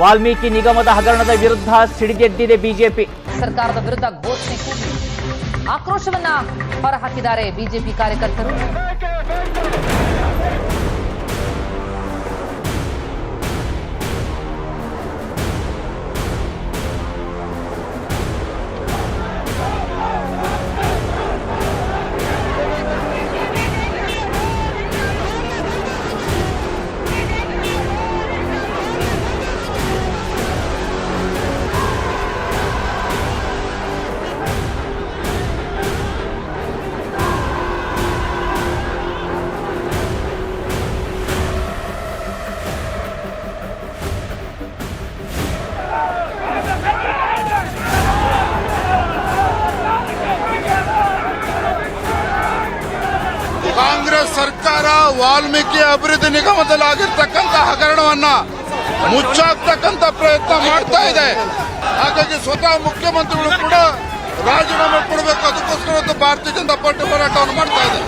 ವಾಲ್ಮೀಕಿ ನಿಗಮದ ಹಗರಣದ ವಿರುದ್ಧ ಸಿಡಿದೆದ್ದಿದೆ ಬಿಜೆಪಿ. ಸರ್ಕಾರದ ವಿರುದ್ಧ ಘೋಷಣೆ ಕೂಗಿ ಆಕ್ರೋಶವನ್ನ ಹೊರಹಾಕಿದ್ದಾರೆ ಬಿಜೆಪಿ ಕಾರ್ಯಕರ್ತರು. ಕಾಂಗ್ರೆಸ್ ಸರ್ಕಾರ ವಾಲ್ಮೀಕಿ ಅಭಿವೃದ್ಧಿ ನಿಗಮದಲ್ಲಿ ಆಗಿರ್ತಕ್ಕಂಥ ಹಗರಣವನ್ನ ಮುಚ್ಚಾಕ್ತಕ್ಕಂಥ ಪ್ರಯತ್ನ ಮಾಡ್ತಾ ಇದೆ. ಹಾಗಾಗಿ ಸ್ವತಃ ಮುಖ್ಯಮಂತ್ರಿಗಳು ಕೂಡ ರಾಜೀನಾಮೆ ಕೊಡಬೇಕು. ಅದಕ್ಕೋಸ್ಕರ ಭಾರತೀಯ ಜನತಾ ಪಾರ್ಟಿ ಹೋರಾಟವನ್ನು ಮಾಡ್ತಾ ಇದೆ